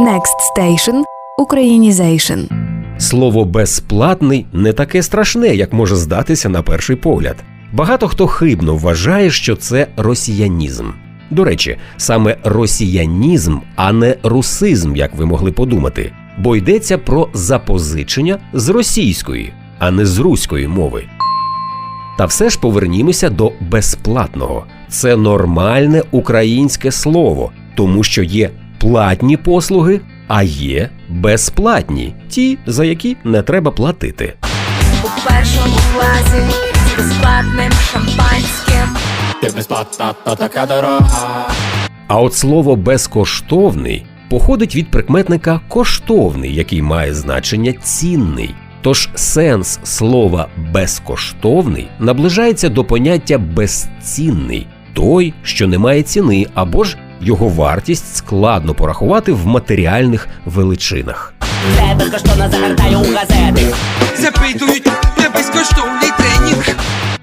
Next Station – Українізейшн. Слово безплатний не таке страшне, як може здатися на перший погляд. Багато хто хибно вважає, що це росіянізм. До речі, саме росіянізм, а не русизм, як ви могли подумати, бо йдеться про запозичення з російської, а не з руської мови. Та все ж повернімося до безплатного. Це нормальне українське слово, тому що є платні послуги, а є безплатні, ті, за які не треба платити. у першому класі з безплатним шампанським. Ти безплатна, то така дорога. А от слово безкоштовний походить від прикметника коштовний, який має значення цінний. Тож сенс слова безкоштовний наближається до поняття безцінний, той, що не має ціни, або ж його вартість складно порахувати в матеріальних величинах. Це безкоштовно загортаю у газети. запитують на безкоштовний тренінг.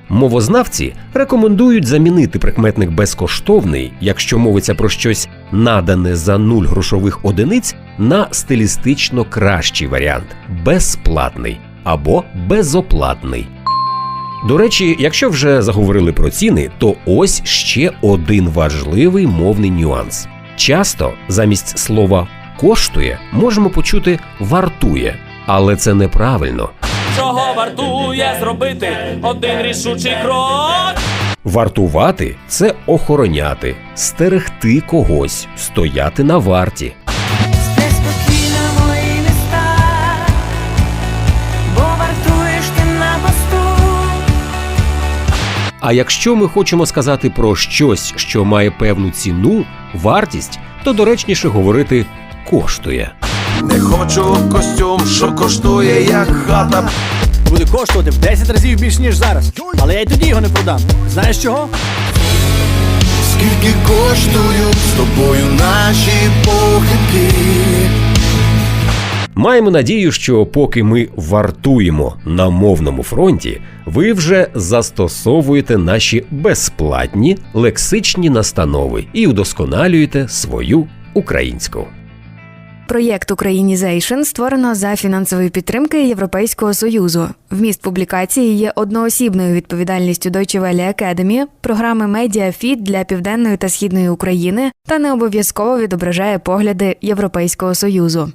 Мовознавці рекомендують замінити прикметник безкоштовний, якщо мовиться про щось надане за нуль грошових одиниць, на стилістично кращий варіант безплатний або безоплатний. До речі, якщо вже заговорили про ціни, то ось ще один важливий мовний нюанс. Часто замість слова коштує можемо почути вартує, але це неправильно. Чого вартує зробити один рішучий крок? Вартувати це охороняти, стерегти когось, стояти на варті. А якщо ми хочемо сказати про щось, що має певну ціну, вартість, то доречніше говорити коштує. Не хочу костюм, що коштує як хата. буде коштувати в 10 разів більше, ніж зараз. Але я й тоді його не продам. Знаєш чого? Скільки коштують з тобою наші похибки? Маємо надію, що поки ми вартуємо на мовному фронті, ви вже застосовуєте наші безплатні лексичні настанови і удосконалюєте свою українську. Проєкт Українізейшн створено за фінансової підтримки Європейського союзу. Вміст публікації є одноосібною відповідальністю Deutsche Welle Academy, програми Медіафіт для південної та східної України та не обов'язково відображає погляди Європейського союзу.